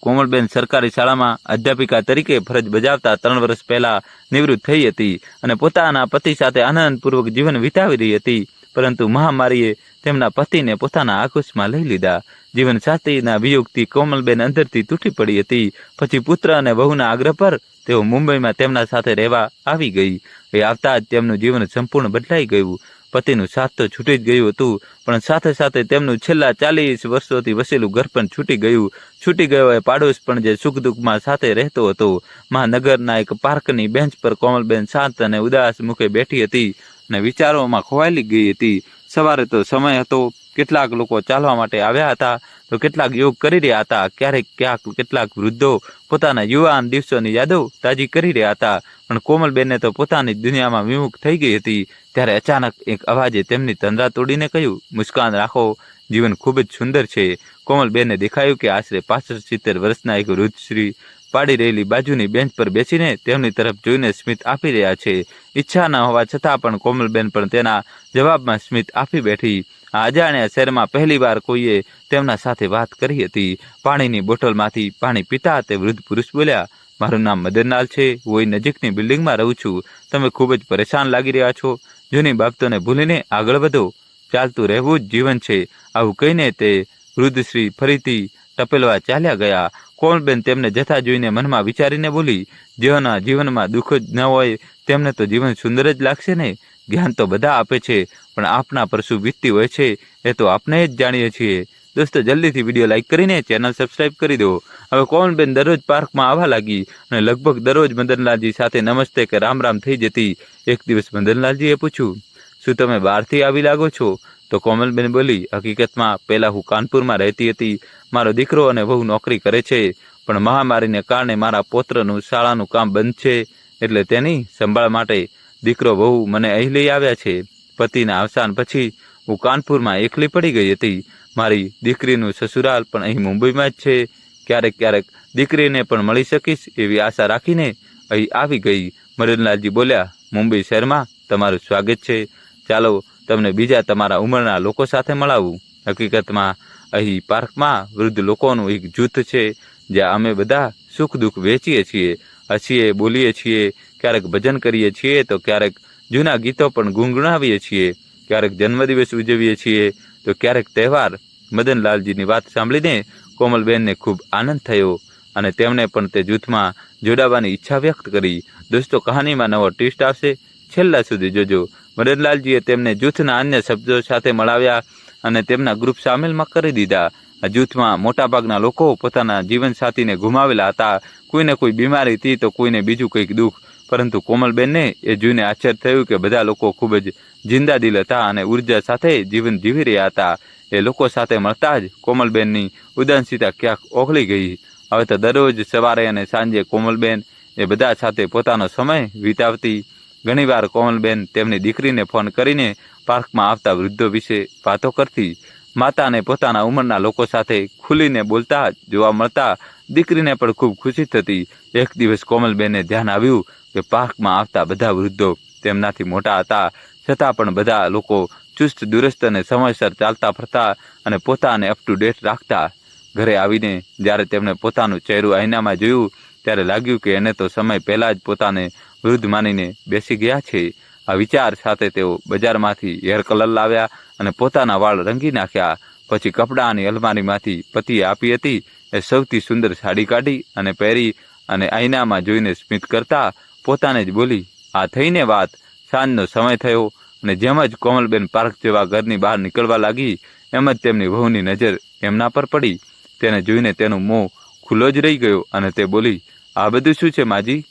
કોમલબેન સરકારી શાળામાં અધ્યાપિકા તરીકે ફરજ બજાવતા ત્રણ વર્ષ પહેલા નિવૃત્ત થઈ હતી અને પોતાના પતિ સાથે આનંદપૂર્વક જીવન વિતાવી રહી હતી. પરંતુ મહામારીએ તેમના પતિને પોતાના આકુશમાં લઈ લીધા. જીવન સાથીના વિયોગથી કોમલબેન અંદરથી તૂટી પડી હતી. પછી પુત્ર અને વહુના આગ્રહ પર તેઓ મુંબઈમાં તેમના સાથે રહેવા આવી ગઈ. એ આવતા જ તેમનું જીવન સંપૂર્ણ બદલાઈ ગયું. પતિનું સાથ તો છૂટી જ ગયું હતું, પણ સાથે સાથે તેમનું છેલ્લા ચાલીસ વર્ષોથી વસેલું ઘર પણ છૂટી ગયું. છૂટી ગયો એ પાડોશ પણ જે સુખ દુઃખમાં સાથે રહેતો હતો. મહાનગરના એક પાર્કની બેન્ચ પર કોમલબેન શાંત અને ઉદાસ મુખે બેઠી હતી અને વિચારોમાં ખોવાયેલી ગઈ હતી. સવારે તો સમય હતો કેટલાક લોકો ચાલવા માટે આવ્યા હતા, તો કેટલાક યોગ કરી રહ્યા હતા. ક્યારેક ક્યાંક કેટલાક વૃદ્ધો પોતાના યુવાન દિવસોની યાદો તાજી કરી રહ્યા હતા. પણ કોમલબેનને તો પોતાની દુનિયામાં વિમુખ થઈ ગઈ હતી. ત્યારે અચાનક એક અવાજે તેમની તંદ્રા તોડીને કહ્યું, મુસ્કાન રાખો, જીવન ખૂબ જ સુંદર છે. કોમલબેનને દેખાયું કે આશરે પાસઠ સિત્તેર વર્ષના એક વૃદ્ધશ્રી પાડી રહેલી બાજુની બેન્ચ પર બેસીને તેમની તરફ જોઈને સ્મિત આપી રહ્યા છે. ઈચ્છા ન હોવા છતાં પણ કોમલબેન પણ તેના જવાબમાં સ્મિત આપી બેઠી. અજાણ્યા શહેરમાં પહેલીવાર કોઈએ તેમના સાથે વાત કરી હતી. પાણીની બોટલમાંથી પાણી પીતા તે વૃદ્ધ પુરુષ બોલ્યા, મારું નામ મદનલાલ છે. હું એ નજીકની બિલ્ડિંગમાં રહું છું. તમે ખૂબ જ પરેશાન લાગી રહ્યા છો. જૂની બાબતોને ભૂલીને આગળ વધો. ચાલતું રહેવું જ જીવન છે. આવું કહીને તે વૃદ્ધશ્રી ફરીથી ટપેલવા ચાલ્યા ગયા. કોણબેન તેમને જથા જોઈને મનમાં વિચારીને બોલી, જેઓના જીવનમાં દુઃખ જ ન હોય, તેમને તો જીવન સુંદર જ લાગશે ને? જ્ઞાન તો બધા આપે છે, પણ આપના પર શું વીતતી હોય છે, એ તો આપણે જ જાણીએ છીએ. દોસ્તો, જલ્દીથી વીડિયો લાઇક કરીને ચેનલ સબસ્ક્રાઇબ કરી દો. હવે કોમલબેન દરરોજ પાર્કમાં આવવા લાગી અને લગભગ દરરોજ મદનલાલજી સાથે નમસ્તે કે રામ રામ થઈ જતી એક દિવસ મદનલાલજીએ પૂછ્યું, શું તમે બહારથી આવી લાગો છો? તો કોમલબેન બોલી, હકીકતમાં પહેલાં હું કાનપુરમાં રહેતી હતી. મારો દીકરો અને વહુ નોકરી કરે છે, પણ મહામારીને કારણે મારા પૌત્રનું શાળાનું કામ બંધ છે, એટલે તેની સંભાળ માટે દીકરો વહુ મને અહીં લઈ આવ્યા છે. પતિના અવસાન પછી હું કાનપુરમાં એકલી પડી ગઈ હતી. મારી દીકરીનું સસુરાલ પણ અહીં મુંબઈમાં જ છે. ક્યારેક ક્યારેક દીકરીને પણ મળી શકીશ એવી આશા રાખીને અહીં આવી ગઈ. મરનલાલજી બોલ્યા, મુંબઈ શહેરમાં તમારું સ્વાગત છે. ચાલો તમને બીજા તમારા ઉંમરના લોકો સાથે મળાવું. હકીકતમાં અહીં પાર્કમાં વૃદ્ધ લોકોનું એક જૂથ છે, જ્યાં અમે બધા સુખ દુઃખ વેચીએ છીએ, હસીએ, બોલીએ છીએ. ક્યારેક ભજન કરીએ છીએ તો ક્યારેક જૂના ગીતો પણ ગુંગણાવીએ છીએ. ક્યારેક જન્મદિવસ ઉજવીએ છીએ તો ક્યારેક તહેવાર. મદનલાલજીની વાત સાંભળીને કોમલબેનને ખૂબ આનંદ થયો અને તેમણે પણ તે જૂથમાં જોડાવાની ઈચ્છા વ્યક્ત કરી. દોસ્તો, કહાનીમાં નવો ટ્વિસ્ટ આવશે. છેલ્લા સુધી જોજો. મદનલાલજીએ તેમને જૂથના અન્ય શબ્દો સાથે મળાવ્યા અને તેમના ગ્રુપ સામેલમાં કરી દીધા. આ જૂથમાં મોટાભાગના લોકો પોતાના જીવનસાથીને ગુમાવેલા હતા. કોઈને કોઈ બીમારી હતી તો કોઈને બીજું કંઈક દુઃખ. પરંતુ કોમલબેનને એ જોઈને આશ્ચર્ય થયું કે બધા લોકો ખૂબ જ જિંદા દિલ હતા અને ઊર્જા સાથે જીવન જીવી રહ્યા હતા. એ લોકો સાથે મળતા જ કોમલબેનની ઉદાસીનતા ક્યાંક ઓગળી ગઈ. હવે તો દરરોજ સવારે અને સાંજે કોમલબેન એ બધા સાથે પોતાનો સમય વિતાવતી. ઘણીવાર કોમલબેન તેમની દીકરીને ફોન કરીને પાર્કમાં આવતા વૃદ્ધો વિશે વાતો કરતી. માતાને પોતાના ઉંમરના લોકો સાથે ખુલીને બોલતા જોવા મળતા દીકરીને પણ ખૂબ ખુશી થતી. એક દિવસ કોમલબેનને ધ્યાન આવ્યું કે પાર્કમાં આવતા બધા વૃદ્ધો તેમનાથી મોટા હતા, છતાં પણ બધા લોકો ચુસ્ત, દુરસ્ત અને સમયસર ચાલતા ફરતા અને પોતાને અપ ટુ ડેટ રાખતા ઘરે આવીને જ્યારે તેમણે પોતાનું ચહેરું આઈનામાં જોયું, ત્યારે લાગ્યું કે એને તો સમય પહેલાં જ પોતાને વૃદ્ધ માનીને બેસી ગયા છે. આ વિચાર સાથે તેઓ બજારમાંથી હેર કલર લાવ્યા અને પોતાના વાળ રંગી નાખ્યા. પછી કપડાની અલમારીમાંથી પતિએ આપી હતી એ સૌથી સુંદર સાડી કાઢી અને પહેરી અને આઈનામાં જોઈને સ્મિત કરતા પોતાને જ બોલી, આ થઈને વાત. સાંજનો સમય થયો અને જેમ જ કોમલબેન પાર્ક જેવા ઘરની બહાર નીકળવા લાગી, એમ જ તેમની વહુની નજર એમના પર પડી. તેને જોઈને તેનું મોં ખુલ્લો જ રહી ગયો અને તે બોલી, આ બધું શું છે માજી?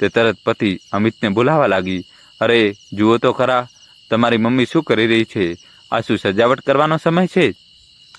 તે તરત પતિ અમિતને બોલાવા લાગી, અરે, જુઓ તો ખરા, તમારી મમ્મી શું કરી રહી છે? આ શું સજાવટ કરવાનો સમય છે?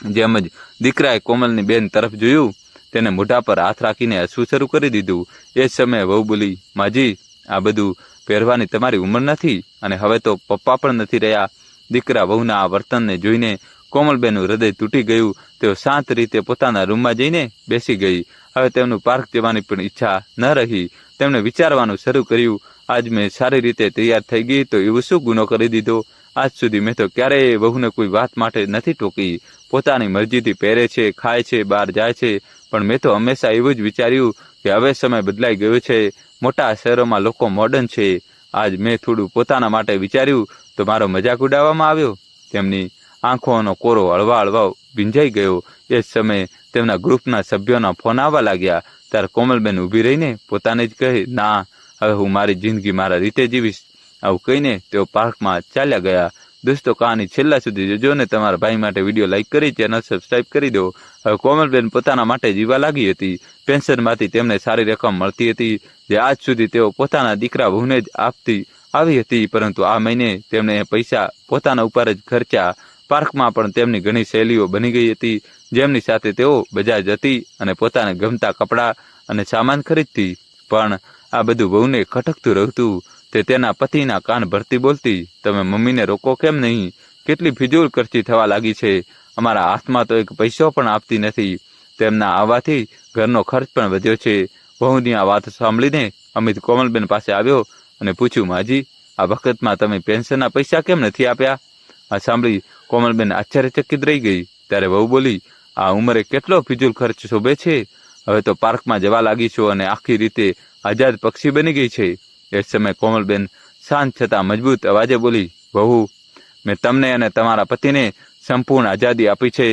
જેમ જ દીકરાએ કોમલની બેન તરફ જોયું તેને મોઢા પર હાથ રાખીને હસવું શરૂ કરી દીધું. એ જ સમયે વહુ બોલી, માજી, આ બધું પહેરવાની તમારી ઉંમર નથી અને હવે તો પપ્પા પણ નથી રહ્યા. દીકરા વહુના આ વર્તનને જોઈને કોમલબેનનું હૃદય તૂટી ગયું. તેઓ શાંત રીતે પોતાના રૂમમાં જઈને બેસી ગઈ. હવે તેમનું પાર્ક જવાની પણ ઈચ્છા ન રહી. તેમણે વિચારવાનું શરૂ કર્યું, આજ મેં સારી રીતે તૈયાર થઈ ગઈ તો એવું શું ગુનો કરી દીધો? આજ સુધી મેં તો ક્યારેય વહુને કોઈ વાત માટે નથી ટોકી. પોતાની મરજીથી પહેરે છે, ખાય છે, બહાર જાય છે. પણ મેં તો હંમેશા એવું જ વિચાર્યું કે હવે સમય બદલાઈ ગયો છે. મોટા શહેરોમાં લોકો મોડર્ન છે. આજ મેં થોડું પોતાના માટે વિચાર્યું તો મારો મજાક ઉડાવવામાં આવ્યો. તેમની આંખોનો કોરો હળવા હળવા ભીંજાઈ ગયો. એ જ સમયે તેમના ગ્રુપના સભ્યોના ફોન આવવા લાગ્યા. ત્યારે કોમલબેન ઊભી રહીને પોતાને જ કહે, ના, હવે હું મારી જિંદગી મારા રીતે જીવીશ. આવું કહીને તેઓ પાર્કમાં ચાલ્યા ગયા. દોસ્તો, કહાની છેલ્લા સુધી જોજો ને તમારા ભાઈ માટે વીડિયો લાઇક કરી ચેનલ સબસ્ક્રાઇબ કરી દો. હવે કોમલબેન પોતાના માટે જીવા લાગી હતી. પેન્શનમાંથી તેમને સારી રકમ મળતી હતી. જે આજ સુધી તેઓ પોતાના દીકરા વહુને જ આપતી આવી હતી, પરંતુ આ મહિને તેમણે પૈસા પોતાના ઉપર જ ખર્ચ્યા. પાર્કમાં પણ તેમની ઘણી શૈલીઓ બની ગઈ હતી. જેમની સાથે તેઓ બજાર જતી અને પોતાને ગમતા કપડાં અને સામાન ખરીદતી. પણ આ બધું બહુને ખટકતું રહેતું. તે તેના પતિના કાન ભરતી બોલતી, તમે મમ્મીને રોકો કેમ નહીં? કેટલી ફિજૂલ ખર્ચી થવા લાગી છે. અમારા હાથમાં તો એક પૈસો પણ આપતી નથી. તેમના આવવાથી ઘરનો ખર્ચ પણ વધ્યો છે. વહુની આ વાત સાંભળીને અમિત કોમલબેન પાસે આવ્યો અને પૂછ્યું, માજી, આ વખતમાં તમે પેન્શનના પૈસા કેમ નથી આપ્યા? આ સાંભળી કોમલબેન આશ્ચર્યચકિત રહી ગઈ. ત્યારે વહુ બોલી, આ ઉંમરે કેટલો ફિજૂલ ખર્ચ શોભે છે? હવે તો પાર્કમાં જવા લાગી છો અને આખી રીતે આઝાદ પક્ષી બની ગઈ છે. એ સમયે કોમલબેન શાંત છતાં મજબૂત અવાજે બોલી, વહુ, મેં તમને અને તમારા પતિને સંપૂર્ણ આઝાદી આપી છે.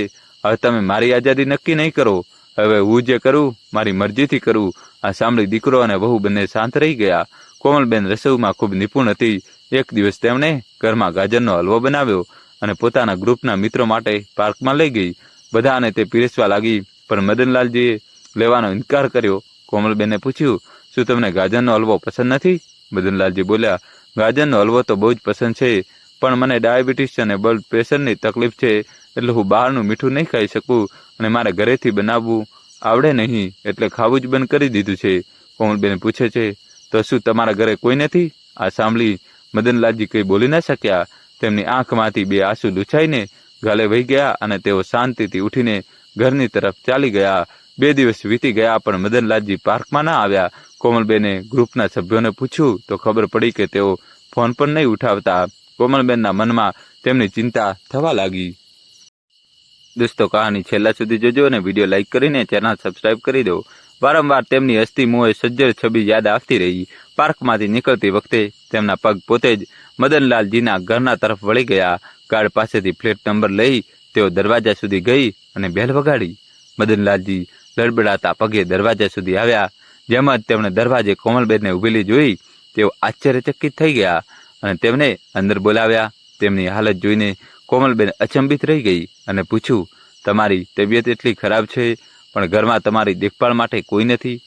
હવે તમે મારી આઝાદી નક્કી નહીં કરો. હવે હું જે કરું, મારી મરજીથી કરું. આ સાંભળી દીકરો અને વહુ બંને શાંત રહી ગયા. કોમલબેન રસોઈમાં ખૂબ નિપુણ હતી. એક દિવસ તેમણે ઘરમાં ગાજરનો હલવો બનાવ્યો અને પોતાના ગ્રુપના મિત્રો માટે પાર્કમાં લઈ ગઈ. બધાને તે પીરસવા લાગી, પણ મદનલાલજીએ લેવાનો ઇનકાર કર્યો. કોમલબેને પૂછ્યું, શું તમને ગાજરનો હલવો પસંદ નથી? મદનલાલજી બોલ્યા, ગાજરનો હલવો તો બહુ જ પસંદ છે, પણ મને ડાયાબિટીસ અને બ્લડ પ્રેશરની તકલીફ છે, એટલે હું બહારનું મીઠું નહીં ખાઈ શકું અને મારે ઘરેથી બનાવવું આવડે નહીં, એટલે ખાવું જ બંધ કરી દીધું છે. કોમલબેન પૂછે છે, તો શું તમારા ઘરે કોઈ નથી? આ સાંભળી મદનલાલજી કંઈ બોલી ન શક્યા. તેમની આંખમાંથી બે આંસુ લૂછાઈને ગાલે વહી ગયા અને તેઓ શાંતિથી ઉઠીને ઘરની તરફ ચાલી ગયા. બે દિવસ વીતી ગયા પણ મદનલાલજી પાર્કમાં ના આવ્યા. કોમલબેને ગ્રુપના સભ્યોને પૂછ્યું તો ખબર પડી કે તેઓ ફોન પણ નહીં ઉઠાવતા. કોમલબેનના મનમાં તેમની ચિંતા થવા લાગી. દોસ્તો, કહાની છેલ્લા સુધી જોજો અને વીડિયો લાઇક કરીને ચેનલ સબસ્ક્રાઇબ કરી દો. વારંવાર તેમની અસ્થિ મોએ સજ્જડ છબી યાદ આવતી રહી. પાર્કમાંથી નીકળતી વખતે તેમના પગ પોતે જ મદનલાલજીના ઘરના તરફ વળી ગયા. ગાર્ડ પાસેથી ફ્લેટ નંબર લઈ તેઓ દરવાજા સુધી ગઈ અને બેલ વગાડી. મદનલાલજી લડબડાતા પગે દરવાજા સુધી આવ્યા. જેમ જ તેમણે દરવાજે કોમલબેનને ઊભેલી જોઈ, તેઓ આશ્ચર્યચકિત થઈ ગયા અને તેમને અંદર બોલાવ્યા. તેમની હાલત જોઈને કોમલબેન અચંબિત રહી ગઈ અને પૂછ્યું, તમારી તબિયત એટલી ખરાબ છે, પણ ઘરમાં તમારી દેખભાળ માટે કોઈ નથી?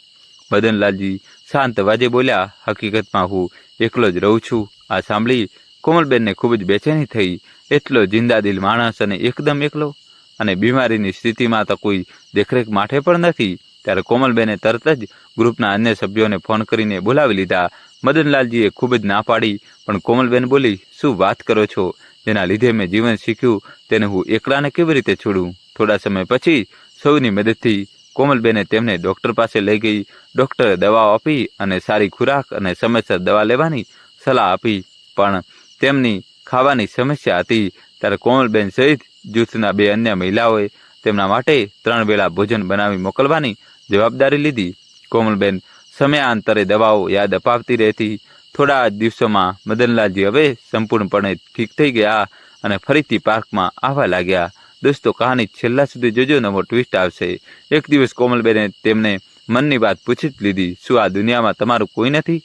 મદનલાલજી શાંત વાજે બોલ્યા, હકીકતમાં હું એકલો જ રહું છું. આ સાંભળી કોમલબેનને ખૂબ જ બેચેની થઈ. એટલો જિંદાદિલ માણસ અને એકદમ એકલો. અને બીમારીની સ્થિતિમાં તો કોઈ દેખરેખ માટે પણ નથી. ત્યારે કોમલબેને તરત જ ગ્રુપના અન્ય સભ્યોને ફોન કરીને બોલાવી લીધા. મદનલાલજીએ ખૂબ જ ના પાડી, પણ કોમલબેન બોલી, શું વાત કરો છો? જેના લીધે મેં જીવન શીખ્યું, તેને હું એકલાને કેવી રીતે છોડું? થોડા સમય પછી સૌની મદદથી કોમલબેને તેમને ડૉક્ટર પાસે લઈ ગઈ. ડૉક્ટરે દવાઓ આપી અને સારી ખોરાક અને સમયસર દવા લેવાની સલાહ આપી. પણ તેમની ખાવાની સમસ્યા હતી. ત્યારે કોમલબેન સહિત જૂથના બે અન્ય મહિલાઓએ તેમના માટે ત્રણ વેળા ભોજન બનાવી મોકલવાની જવાબદારી લીધી. કોમલબેન સમયાંતરે દવાઓ યાદ અપાવતી રહેતી. થોડા દિવસોમાં મદનલાલજી હવે સંપૂર્ણપણે ઠીક થઈ ગયા અને ફરીથી પાર્કમાં આવવા લાગ્યા. દોસ્તો, કહાની છેલ્લા સુધી જોજો, નવો ટ્વિસ્ટ આવશે. એક દિવસ કોમલબેને તેમને મનની વાત પૂછી જ લીધી, શું આ દુનિયામાં તમારું કોઈ નથી?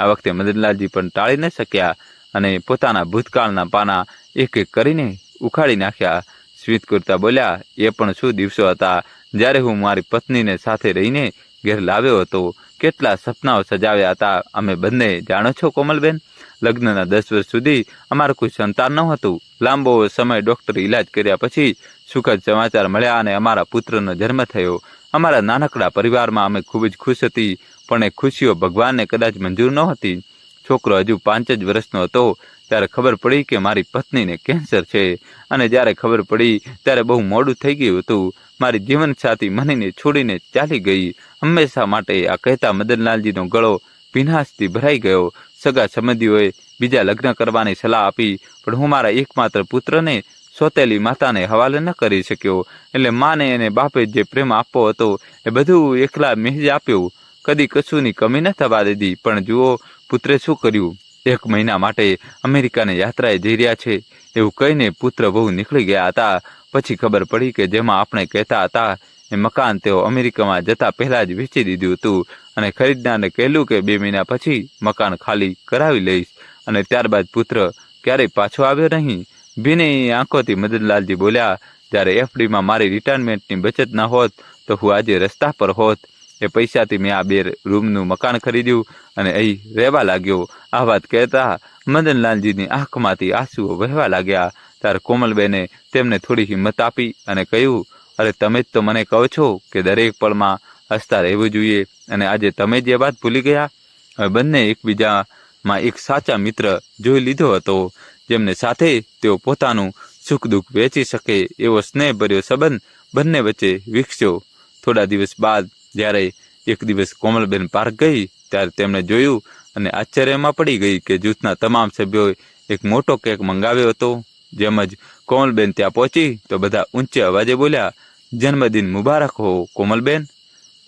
આ વખતે મદનલાલજી પણ ટાળી ન શક્યા અને પોતાના ભૂતકાળના પાના એક એક કરીને ઉખાડી નાખ્યા. સ્મિત કરતા બોલ્યા, એ પણ શું દિવસો હતા? જ્યારે હું મારી પત્નીને સાથે રહીને ઘેર લાવ્યો હતો, કેટલા સપનાઓ સજાવ્યા હતા? અમે બંને જાણો છો કોમલબેન? લગ્નના દસ વર્ષ સુધી અમારું કોઈ સંતાન ન હતું લાંબો સમય ડૉક્ટર ઇલાજ કર્યા પછી સુખદ સમાચાર મળ્યા અને અમારા પુત્રનો જન્મ થયો. અમારા નાનકડા પરિવારમાં અમે ખૂબ જ ખુશ હતી, પણ એ ખુશીઓ ભગવાનને કદાચ મંજૂર નહોતી. છોકરો હજુ પાંચ જ વર્ષનો હતો. ત્યારે ખબર પડી કે મારી પત્નીને કેન્સર છે. અને જ્યારે ખબર પડી, ત્યારે બહુ મોડું થઈ ગયું હતું. મારી જીવનસાથી મનીને છોડીને ચાલી ગઈ. હંમેશા માટે આ કહેતા મદનલાલજીનો ગળો ભીનાશથી ભરાઈ ગયો. સગા સંબંધીઓએ બીજા લગ્ન કરવાની સલાહ આપી, પણ હું મારા એકમાત્ર પુત્રને સોતેલી માતાને હવાલે ન કરી શક્યો. એટલે માને એને બાપે જે પ્રેમ આપવો હતો, એ બધું એકલા મેહજ આપ્યું. કદી કશુંની કમી ન થવા દીધી. પણ જુઓ, પુત્રે શું કર્યું? એક મહિના માટે અમેરિકાને યાત્રાએ જઈ રહ્યા છે. એવું કહીને પુત્ર બહુ નીકળી ગયા હતા. પછી ખબર પડી કે જેમાં આપણે કહેતા હતા એ મકાન તેઓ અમેરિકામાં જતા પહેલા જ વેચી દીધું હતું અને ખરીદનારને કહેલું કે બે મહિના પછી મકાન ખાલી કરાવી લઈશ. અને ત્યારબાદ પુત્ર ક્યારેય પાછો આવ્યો નહીં. ભીની આંખોથી મદનલાલજી બોલ્યા, જ્યારે એફડીમાં મારી રિટાયરમેન્ટની બચત ના હોત તો હું આજે રસ્તા પર હોત. એ પૈસાથી મેં આ બે રૂમનું મકાન ખરીદ્યું અને અહીં રહેવા લાગ્યો. આ વાત કહેતા મદનલાલજીની આંખમાંથી આંસુઓ વહેવા લાગ્યા. ત્યારે કોમલબેને તેમને થોડી હિંમત આપી અને કહ્યું, અરે, તમે જ તો મને કહો છો કે દરેક પળમાં હસતા રહેવું જોઈએ અને આજે તમે જે વાત ભૂલી ગયા, હવે બંને એકબીજામાં એક સાચા મિત્ર જોઈ લીધો હતો, જેમને સાથે તેઓ પોતાનું સુખ દુઃખ વેચી શકે એવો સ્નેહભર્યો સંબંધ બંને વચ્ચે વિકસ્યો. થોડા દિવસ બાદ જ્યારે એક દિવસ કોમલબેન પાર્ક ગઈ, ત્યારે તેમણે જોયું અને આશ્ચર્યમાં પડી ગઈ કે જૂથના તમામ સભ્યોએ એક મોટો કેક મંગાવ્યો હતો. જેમ જ કોમલબેન ત્યાં પહોંચી, તો બધા ઊંચે અવાજે બોલ્યા, જન્મદિન મુબારક હો, કોમલબેન.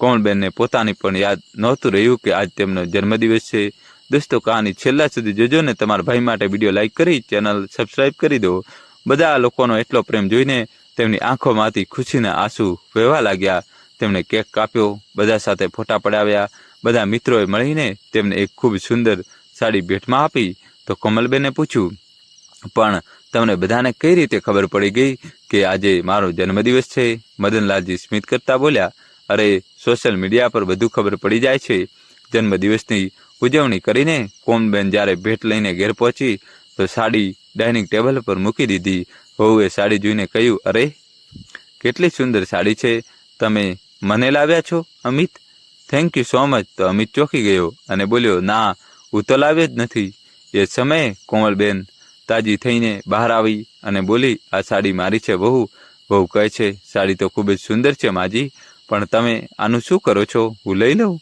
કોમલબેનને પોતાની પણ યાદ નહોતું રહ્યું કે આજ તેમનો જન્મદિવસ છે. દોસ્તો, કહાની છેલ્લા સુધી જોજો ને તમારા ભાઈ માટે વીડિયો લાઇક કરી, ચેનલ સબસ્ક્રાઈબ કરી દો. બધા લોકોનો એટલો પ્રેમ જોઈને તેમની આંખોમાંથી ખુશીના આંસુ વહેવા લાગ્યા. તેમણે કેક કાપ્યો, બધા સાથે ફોટા પડાવ્યા, બધા મિત્રોએ મળીને તેમને એક ખૂબ સુંદર સાડી ભેટમાં આપી તો કમલબેને પૂછ્યું, પણ તમને બધાને કઈ રીતે ખબર પડી ગઈ કે આજે મારો જન્મદિવસ છે? મદનલાલજી સ્મિત કરતા બોલ્યા, અરે, સોશિયલ મીડિયા પર બધું ખબર પડી જાય છે. જન્મદિવસની ઉજવણી કરીને કોમબેન જ્યારે ભેટ લઈને ઘેર પહોંચી તો સાડી ડાઇનિંગ ટેબલ પર મૂકી દીધી. વહુએ સાડી જોઈને કહ્યું, અરે, કેટલી સુંદર સાડી છે. તમે મને લાવ્યા છો, Amit? Thank you so much તો અમિત ચોકી ગયો અને બોલ્યો, ના, હું તો લાવ્યો જ નથી. એ સમયે કોમલબેન તાજી થઈને બહાર આવી અને બોલી, આ સાડી મારી છે બહુ બહુ કહે છે, સાડી તો ખૂબ જ સુંદર છે માજી, પણ તમે આનું શું કરો છો? હું લઈ લઉં.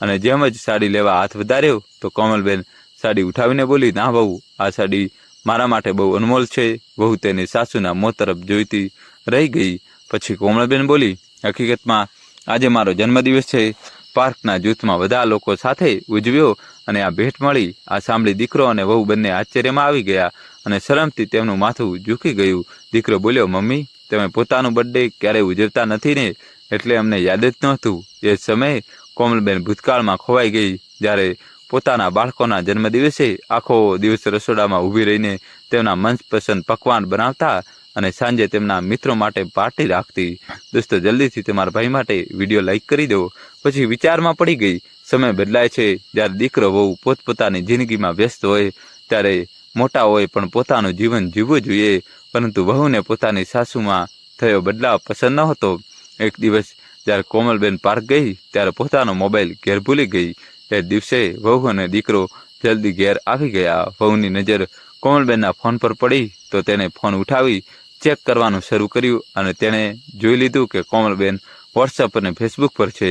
અને જેમ જ સાડી લેવા હાથ વધાર્યો, તો કોમલબેન સાડી ઉઠાવીને બોલી, ના બહુ આ સાડી મારા માટે બહુ અનમોલ છે. બહુ તેની સાસુના મોં તરફ જોઈતી રહી ગઈ. પછી કોમળબેન બોલી હકીકતમાં આજે મારો જન્મદિવસ છે. પાર્કના જૂથમાં બધા લોકો સાથે ઉજવ્યો અને આ ભેટ મળી. આ સાંભળી દીકરો અને વહુ બંને આશ્ચર્યમાં આવી ગયા અને શરમથી તેમનું માથું ઝૂકી ગયું. દીકરો બોલ્યો, મમ્મી, તમે પોતાનું બર્થડે ક્યારેય ઉજવતા નથી ને? એટલે અમને યાદ જ નહોતું. એ સમયે કોમલબેન ભૂતકાળમાં ખોવાઈ ગઈ. જ્યારે પોતાના બાળકોના જન્મદિવસે આખો દિવસ રસોડામાં ઊભી રહીને તેમના મનપસંદ પકવાન બનાવતા અને સાંજે તેમના મિત્રો માટે પાર્ટી રાખતી. દોસ્તો, જલ્દીથી તમારા ભાઈ માટે વીડિયો લાઈક કરી દો પછી વિચારમાં પડી ગઈ, સમય બદલાય છે. જ્યારે દીકરો વહુ પોતપોતાની જિંદગીમાં વ્યસ્ત હોય, ત્યારે મોટા હોય પણ પોતાનું જીવન જીવવું જોઈએ. પરંતુ વહુને પોતાની સાસુમાં થયો બદલાવ પસંદ ન હતો. એક દિવસ જ્યારે કોમલબેન પાર્ક ગઈ, ત્યારે પોતાનો મોબાઈલ ઘેર ભૂલી ગઈ. તે દિવસે વહુ અને દીકરો જલ્દી ઘેર આવી ગયા. વહુની નજર કોમલબેનના ફોન પર પડી, તો તેને ફોન ઉઠાવી ચેક કરવાનું શરૂ કર્યું અને તેણે જોઈ લીધું કે કોમલબેન વોટ્સઅપ અને ફેસબુક પર છે.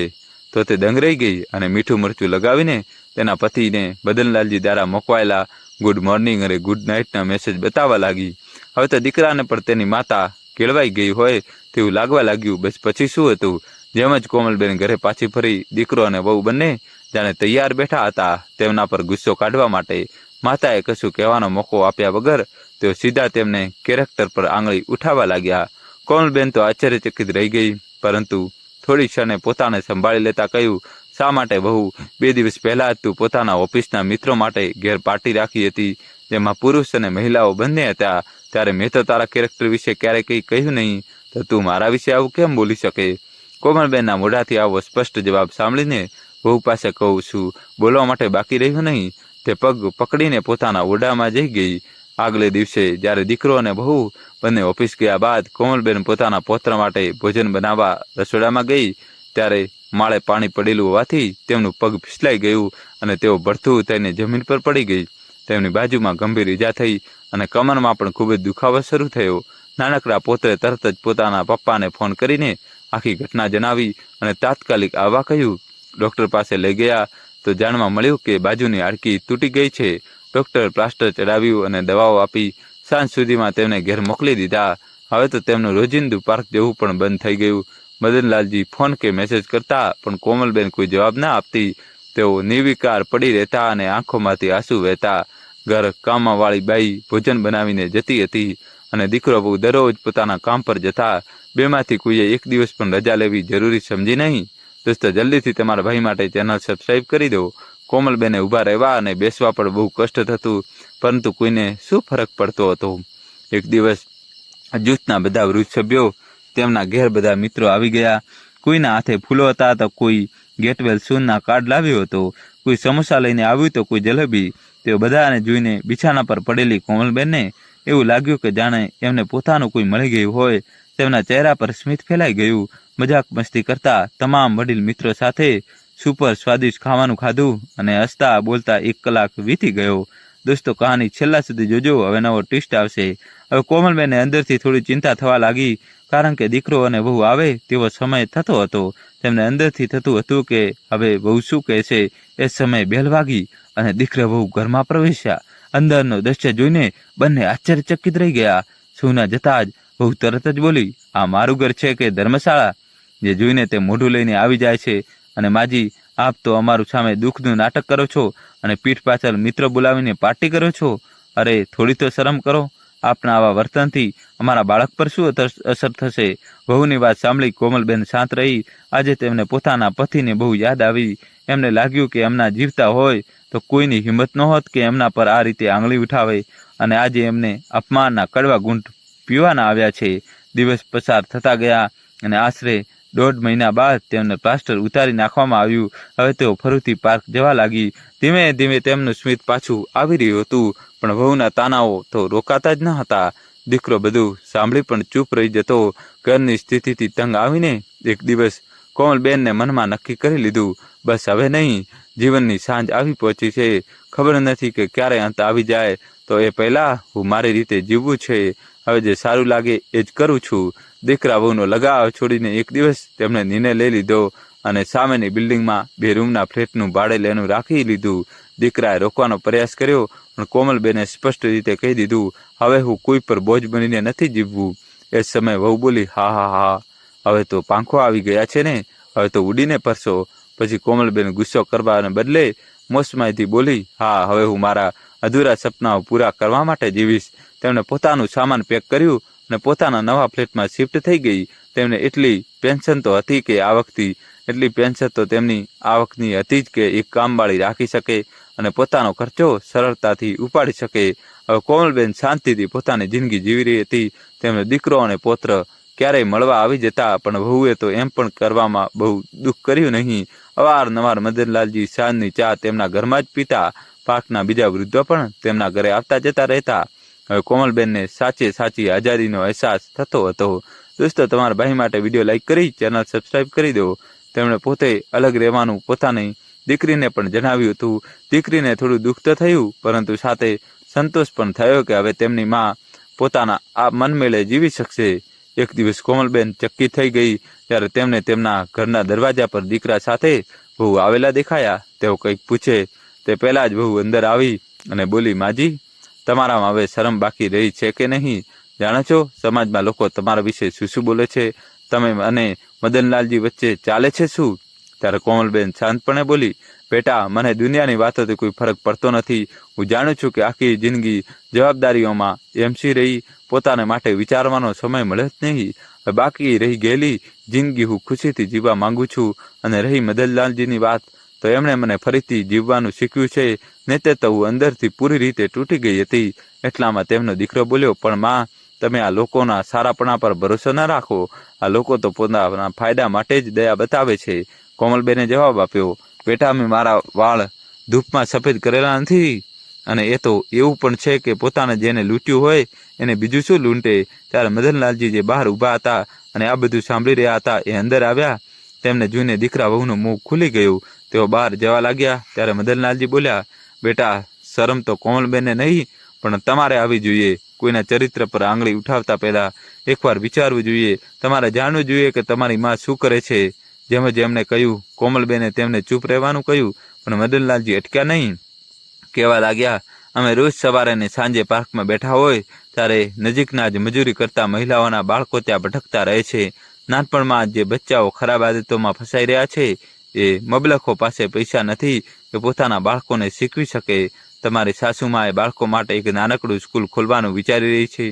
તો તે દંગ રહી ગઈ અને મીઠું મરચું લગાવીને તેના પતિને બદનલાલજી દ્વારા મોકવાયેલા ગુડ મોર્નિંગ અને ગુડ નાઇટના મેસેજ બતાવવા લાગી. હવે તો દીકરાને પણ તેની માતા કેળવાઈ ગઈ હોય તેવું લાગવા લાગ્યું. બસ પછી શું હતું? જેમ જ કોમલબેન ઘરે પાછી ફરી દીકરો અને વહુ બંને જાણે તૈયાર બેઠા હતા તેમના પર ગુસ્સો કાઢવા માટે માતાએ કશું કહેવાનો મોકો આપ્યા વગર તેઓ સીધા તેમને કેરેક્ટર પર આંગળી ઉઠાવવા લાગ્યા. કોમલબેન તો આશ્ચર્યચકિત રહી ગઈ, પરંતુ થોડી ક્ષણે પોતાને સંભાળી લેતા કહ્યું, શા માટે બહુ બે દિવસ પહેલા તું પોતાના ઓફિસના મિત્રો માટે ઘેર પાર્ટી રાખી હતી, જેમાં પુરુષ અને મહિલાઓ બંને હતા. ત્યારે મેં તો તારા કેરેક્ટર વિશે ક્યારે કંઈ કહ્યું નહીં, તો તું મારા વિશે આવું કેમ બોલી શકે? કોમલબેનના મોઢાથી આવો સ્પષ્ટ જવાબ સાંભળીને બહુ પાસે કહું છું, બોલવા માટે બાકી રહ્યું નહીં. તે પગ પકડીને પોતાના ઓરડામાં જઈ ગઈ. આગલે દિવસે જ્યારે દીકરો અને બહુ બંને ઓફિસ ગયા બાદ કોમલબેન પોતાના પોત્ર માટે ભોજન બનાવવા રસોડામાં ગઈ, ત્યારે માળે પાણી પડેલું હોવાથી તેમનું પગ ફિસલાઈ ગયું અને તેઓ ભરથું થઈને જમીન પર પડી ગઈ. તેમની બાજુમાં ગંભીર ઈજા થઈ અને કમરમાં પણ ખૂબ જ દુખાવો શરૂ થયો. નાનકડા પોતે તરત જ પોતાના પપ્પાને ફોન કરીને આખી ઘટના જણાવી અને તાત્કાલિક આવવા કહ્યું. ડૉક્ટર પાસે લઈ ગયા તો જાણવા મળ્યું કે બાજુની હાડકી તૂટી ગઈ છે. ડૉક્ટર પ્લાસ્ટર ચડાવ્યું અને દવાઓ આપી સાંજ સુધીમાં તેમને ઘેર મોકલી દીધા. હવે તો તેમનું રોજિંદુ પાર્ક જવું પણ બંધ થઈ ગયું. મદનલાલજી ફોન કે મેસેજ કરતા પણ કોમલબેન કોઈ જવાબ ના આપતી. તેઓ નિર્વિકાર પડી રહેતા અને આંખોમાંથી આંસુ વહેતા. ઘર કામવાળી બાઈ ભોજન બનાવીને જતી હતી અને દીકરો બહુ દરરોજ પોતાના કામ પર જતા. બેમાંથી કોઈએ એક દિવસ પણ રજા લેવી જરૂરી સમજી નહીં. દોસ્તો જલ્દીથી તમારા ભાઈ માટે ચેનલ સબસ્ક્રાઈબ કરી દો. કોમલબેને ઊભા રહેવા અને બેસવા પણ બહુ કષ્ટ થતું, પરંતુ કોઈને શું ફરક પડતો હતો? એક દિવસ જૂથના બધા વૃદ્ધ સભ્યો તેમના ઘેર બધા મિત્રો આવી ગયા. કોઈના હાથે ફૂલો હતા તો કોઈ ગેટવેલ સૂનના કાર્ડ લાવ્યો હતો. કોઈ સમોસા લઈને આવ્યું તો કોઈ જલેબી. તેઓ બધાને જોઈને બિછાના પર પડેલી કોમલબેનને એવું લાગ્યું કે જાણે એમને પોતાનું કોઈ મળી ગયું હોય. તેમના ચહેરા પર સ્મિત ફેલાઈ ગયું. મજાક મસ્તી કરતા તમામ વડીલ મિત્રો સાથે સુપર સ્વાદિષ્ટ ખાવાનું ખાધું અને હસતા બોલતા એક કલાક વીતી ગયો. દોસ્તો, કહાની છેલ્લા સુધી જોજો. હવે નવો ટ્વિસ્ટ આવશે. હવે કોમલબેનને અંદરથી થોડી ચિંતા થવા લાગી, કારણ કે દીકરો અને વહુ આવે તેવો સમય થતો હતો. તેમને અંદરથી થતું હતું કે હવે વહુ શું કહેશે? એ સમય બેલ વાગી અને દીકરા વહુ ઘરમાં પ્રવેશ્યા. અંદરનો દ્રશ્ય જોઈને બંને આશ્ચર્યચકિત રહી ગયા. સુના જતા જ વહુ તરત જ બોલી, આ મારું ઘર છે કે ધર્મશાળા? જે જોઈને તે મોઢું લઈને આવી જાય છે. અને માજી, આપ તો અમારું સામે દુઃખનું નાટક કરો છો અને પીઠ પાછળ મિત્ર બોલાવીને પાર્ટી કરો છો? અરે, થોડી તો શરમ કરો. આપના આવા વર્તનથી અમારા બાળક પર શું અસર થશે? વહુની વાત સાંભળી કોમલબેન શાંત રહી. આજે તેમને પોતાના પતિને બહુ યાદ આવી. એમને લાગ્યું કે એમના જીવતા હોય તો કોઈની હિંમત નહોત કે એમના પર આ રીતે આંગળી ઉઠાવે. અને આજે એમને અપમાનના કડવા ગુંઠ પીવાના આવ્યા છે. દિવસ પસાર થતા ગયા અને આશરે દોઢ મહિના બાદ તેમને પ્લાસ્ટર ઉતારી નાખવામાં આવ્યું. હવે તેઓ ફરીથી પાર્ક જવા લાગી. ધીમે ધીમે તેમનું સ્મિત પાછું આવી રહ્યું હતું. પણ વહુના તાનાઓ તો રોકાતા જ ન હતા. દીકરો બધું સાંભળી પણ ચૂપ રહી જતો. ઘરની સ્થિતિથી તંગ આવીને એક દિવસ કોમલબેનને મનમાં નક્કી કરી લીધું. બસ હવે નહીં. જીવનની સાંજ આવી પહોંચી છે. ખબર નથી કે ક્યારે અંત આવી જાય. તો એ પહેલાં હું મારી રીતે જીવવું છે. હવે જે સારું લાગે એ જ કરું છું. દીકરા વહુનો લગાવ છોડીને એક દિવસ તેમણે નિર્ણય લઈ લીધો અને સામેની બિલ્ડિંગમાં બે રૂમના ફ્લેટનું ભાડે લેનું રાખી લીધું. દીકરાએ રોકવાનો પ્રયાસ કર્યો, પણ કોમલબેને સ્પષ્ટ રીતે કહી દીધું, હવે હું કોઈ પર બોજ બનીને નથી જીવવું. એ સમયે વહુ બોલી, હા હા હા, હવે તો પાંખો આવી ગયા છે ને, હવે તો ઉડીને પરસો પછી કોમલબેન ગુસ્સો કરવાને બદલે મોસમાઈથી બોલી, હા, હવે હું મારા અધૂરા સપનાઓ પૂરા કરવા માટે જીવીશ. તેમણે પોતાનું સામાન પેક કર્યું અને પોતાના નવા ફ્લેટમાં શિફ્ટ થઈ ગઈ. તેમને એટલી પેન્શન તો હતી કે આવકથી, એટલી પેન્શન તો તેમની આવકની હતી જ કે એક કામવાળી રાખી શકે અને પોતાનો ખર્ચો સરળતાથી ઉપાડી શકે. હવે કોમલબેન શાંતિથી પોતાની જિંદગી જીવી રહી હતી. તેમનો દીકરો અને પૌત્ર ક્યારેય મળવા આવી જતા, પણ વહુએ તો એમ પણ કરવામાં બહુ દુઃખ કર્યું નહીં. અવારનવાર મદનલાલજી સાંજની ચા તેમના ઘરમાં જ પીતા. પાકના બીજા વૃદ્ધો પણ તેમના ઘરે આવતા જતા રહેતા. કોમલબેનને સાચે સાચી આઝાદીનો અહેસાસ થતો હતો. દોસ્તો, તમારા ભાઈ માટે વીડિયો લાઈક કરી ચેનલ સબસ્ક્રાઈબ કરી દો. તેમણે પોતે અલગ રહેવાનું પોતાની દીકરીને પણ જણાવ્યું હતું. દીકરીને થોડું દુઃખ તો થયું, પરંતુ સાથે સંતોષ પણ થયો કે હવે તેમની માં પોતાના આ મનમેળે જીવી શકશે. એક દિવસ કોમલબેન ચક્કી થઈ ગઈ, ત્યારે તેમને તેમના ઘરના દરવાજા પર દીકરા સાથે બહુ આવેલા દેખાયા. તેઓ કંઈક પૂછે, તે પહેલાં જ બહુ અંદર આવી અને બોલી, માજી તમારામાં હવે શરમ બાકી રહી છે કે નહીં? જાણો છો, સમાજમાં લોકો તમારા વિશે શું શું બોલે છે? તમે અને મદનલાલજી વચ્ચે ચાલે છે શું? ત્યારે કોમલબેન શાંતપણે બોલી, બેટા, મને દુનિયાની વાતોથી કોઈ ફરક પડતો નથી. હું જાણું છું કે આખી જિંદગી જવાબદારીઓમાં એમસી રહી, પોતાને માટે વિચારવાનો સમય મળે જ નહીં. બાકી રહી ગયેલી જિંદગી હું ખુશીથી જીવવા માંગુ છું અને રહી મદનલાલજીની વાત તો એમણે મને ફરીથી જીવવાનું શીખ્યું છે, ને તે તો હું અંદરથી પૂરી રીતે તૂટી ગઈ હતી. એટલામાં તેમનો દીકરો બોલ્યો, પણ માં, તમે આ લોકોના સારાપણા પર ભરોસો ન રાખો. આ લોકો તો પોતાના ફાયદા માટે જ દયા બતાવે છે. કોમલબેને જવાબ આપ્યો, બેટા મેં મારા વાળ ધૂપમાં સફેદ કરેલા નથી. અને એ તો એવું પણ છે કે પોતાને જેને લૂંટ્યું હોય, એને બીજું શું લૂંટે? ત્યારે મદનલાલજી જે બહાર ઊભા હતા અને આ બધું સાંભળી રહ્યા હતા, એ અંદર આવ્યા. તેમને જોઈને દીકરા વહુનું મોં ખુલી ગયું. તેઓ બહાર જવા લાગ્યા, ત્યારે મદનલાલજી બોલ્યા, બેટા, શરમ તો કોમલબેને નહીં, પણ તમારે આવી જોઈએ. કોઈના ચરિત્ર પર આંગળી ઉઠાવતા પહેલા એકવાર વિચારવું જોઈએ. તમારે જાણવું જોઈએ કે તમારી માં શું કરે છે. જેમ જ એમણે કહ્યું, કોમલબેને તેમને ચૂપ રહેવાનું કહ્યું, પણ મદનલાલજી અટક્યા નહીં. કહેવા લાગ્યા, અમે રોજ સવારે ને સાંજે પાર્કમાં બેઠા હોય, ત્યારે નજીકના જ મજૂરી કરતા મહિલાઓના બાળકો ત્યાં ભટકતા રહે છે. નાનપણમાં જે બચ્ચાઓ ખરાબ આદતોમાં ફસાઈ રહ્યા છે, એ મબલખો પાસે પૈસા નથી કે પોતાના બાળકોને શીખવી શકે. તમારી સાસુમાએ બાળકો માટે એક નાનકડું સ્કૂલ ખોલવાનું વિચારી રહી છે.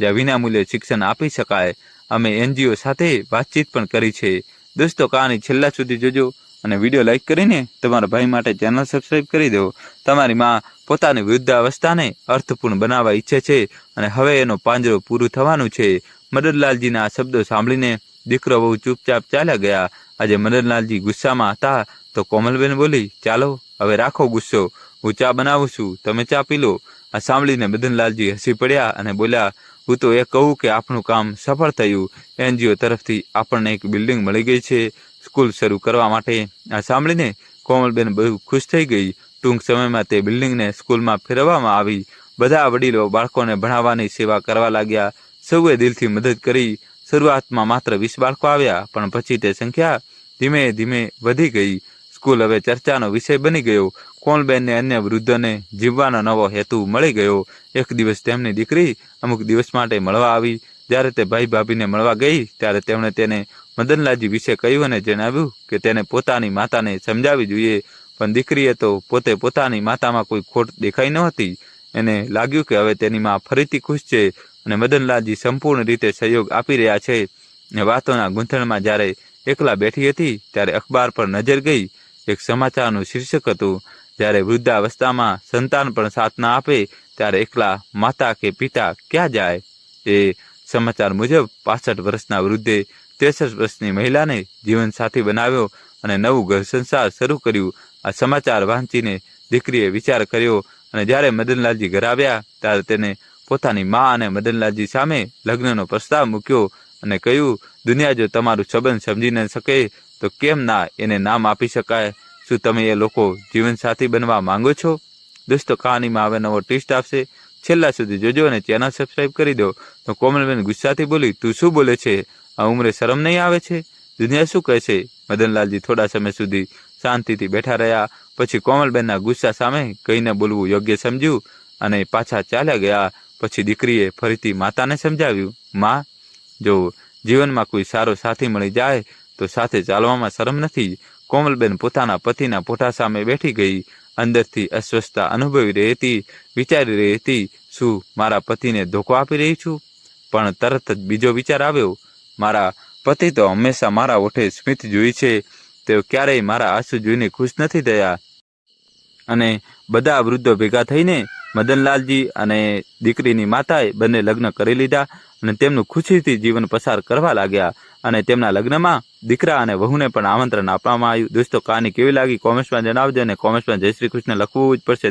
જ્યાં વિનામૂલ્યે શિક્ષણ આપી શકાય. અમે એનજીઓ સાથે વાતચીત પણ કરી છે. દોસ્તો, કહાની છેલ્લા સુધી જોજો અને વીડિયો લાઇક કરીને તમારા ભાઈ માટે ચેનલ સબસ્ક્રાઇબ કરી દો. તમારી માં પોતાની વૃદ્ધાવસ્થાને અર્થપૂર્ણ બનાવવા ઈચ્છે છે અને હવે એનો પાંજરો પૂરું થવાનું છે. મદનલાલજીના આ શબ્દો સાંભળીને દીકરો બહુ ચૂપચાપ ચાલ્યા ગયા. આજે મદનલાલજી ગુસ્સામાં હતા. તો કોમલબેન બોલી, ચાલો, હવે રાખો ગુસ્સો. હું ચા બનાવું છું. તમે ચા પી લો. આ સાંભળીને મદનલાલજી હસી પડ્યા અને બોલ્યા, હું તો એ કહું કે આપણું કામ સફળ થયું. એનજીઓ તરફથી આપણને એક બિલ્ડિંગ મળી ગઈ છે, સ્કૂલ શરૂ કરવા માટે. આ સાંભળીને કોમલબેન બહુ ખુશ થઈ ગઈ. ટૂંક સમયમાં તે બિલ્ડિંગને સ્કૂલમાં ફેરવવામાં આવી. બધા વડીલો બાળકોને ભણાવવાની સેવા કરવા લાગ્યા. સૌએ દિલથી મદદ કરી. શરૂઆતમાં માત્ર વીસ બાળકો આવ્યા, પણ પછી તે સંખ્યા ધીમે ધીમે વધી ગઈ. સ્કૂલ હવે ચર્ચાનો વિષય બની ગયો. કોમલબેનને અન્ય વૃદ્ધોને જીવવાનો નવો હેતુ મળી ગયો. એક દિવસ તેમની દીકરી અમુક દિવસ માટે મળવા આવી. જ્યારે તે ભાઈ ભાભીને મળવા ગઈ, ત્યારે તેમણે તેને મદનલાલજી વિશે કહ્યું અને જણાવ્યું કે તેને પોતાની માતાને સમજાવવી જોઈએ. પણ દીકરીએ તો પોતે પોતાની માતામાં કોઈ ખોટ દેખાઈ નહોતી એને લાગ્યું કે હવે તેની માં ફરીથી ખુશ છે. અને મદનલાલજી સંપૂર્ણ રીતે સહયોગ આપી રહ્યા છે. ને વાતોના ગૂંથણમાં જ્યારે એકલા બેઠી હતી, ત્યારે અખબાર પર નજર ગઈ. એક સમાચારનું શીર્ષક હતું, જ્યારે વૃદ્ધાવસ્થામાં સંતાન પણ સાથ ના આપે, ત્યારે એકલા માતા કે પિતા ક્યાં જાય? એ સમાચાર મુજબ, પાસઠ વર્ષના વૃદ્ધે ત્રેસઠ વર્ષની મહિલાને જીવનસાથી બનાવ્યો અને નવું ઘર સંસાર શરૂ કર્યું. આ સમાચાર વાંચીને દીકરીએ વિચાર કર્યો અને જ્યારે મદનલાલજી ઘર આવ્યા, ત્યારે તેને પોતાની મા અને મદનલાલજી સામે લગ્નનો પ્રસ્તાવ મૂક્યો અને કહ્યું, દુનિયા જો તમારું સંબંધ સમજી ન શકે, તો કેમ ના એને નામ આપી શકાય? શું તમે એ લોકો જીવનસાથી બનવા માંગો છો? દોસ્તો, કહાનીમાં હવે નવો ટ્વિસ્ટ આપશે છેલ્લા સુધી જોજો અને ચેનલ સબસ્ક્રાઈબ કરી દો. તો કોમલબેન ગુસ્સાથી બોલી, તું શું બોલે છે? આ ઉંમરે શરમ નહીં આવે છે? દુનિયા શું કહે છે મદનલાલજી થોડા સમય સુધી શાંતિથી બેઠા રહ્યા. પછી કોમલબેનના ગુસ્સા સામે કહીને બોલવું યોગ્ય સમજ્યું. અને પાછા ચાલ્યા ગયા. પછી દીકરીએ ફરીથી માતાને સમજાવ્યું, માં, જો જીવનમાં કોઈ સારો સાથી મળી જાય, તો સાથે ચાલવામાં શરમ નથી. કોમલબેન પોતાના પતિના પોઠા સામે બેઠી ગઈ. અંદરથી અસ્વસ્થતા અનુભવી રહી હતી, વિચારી રહી હતી, શું મારા પતિને ધોકો આપી રહી છું? પણ તરત જ બીજો વિચાર આવ્યો, મારા પતિ તો હંમેશા મારા ઓઠે સ્મિત જોઈ છે. તેઓ ક્યારેય મારા આંસુ જોઈને ખુશ નથી થયા. અને બધા વૃદ્ધો ભેગા થઈને મદનલાલજી અને દીકરીની માતાએ બંને લગ્ન કરી લીધા અને તેમનું ખુશીથી જીવન પસાર કરવા લાગ્યા. અને તેમના લગ્નમાં દીકરા અને વહુને પણ આમંત્રણ આપવામાં આવ્યું. દોસ્તો, કહાની કેવી લાગી? કોમેન્ટ્સમાં જણાવજો અને કોમેન્ટ્સમાં જય શ્રી કૃષ્ણ લખવું જ પડશે.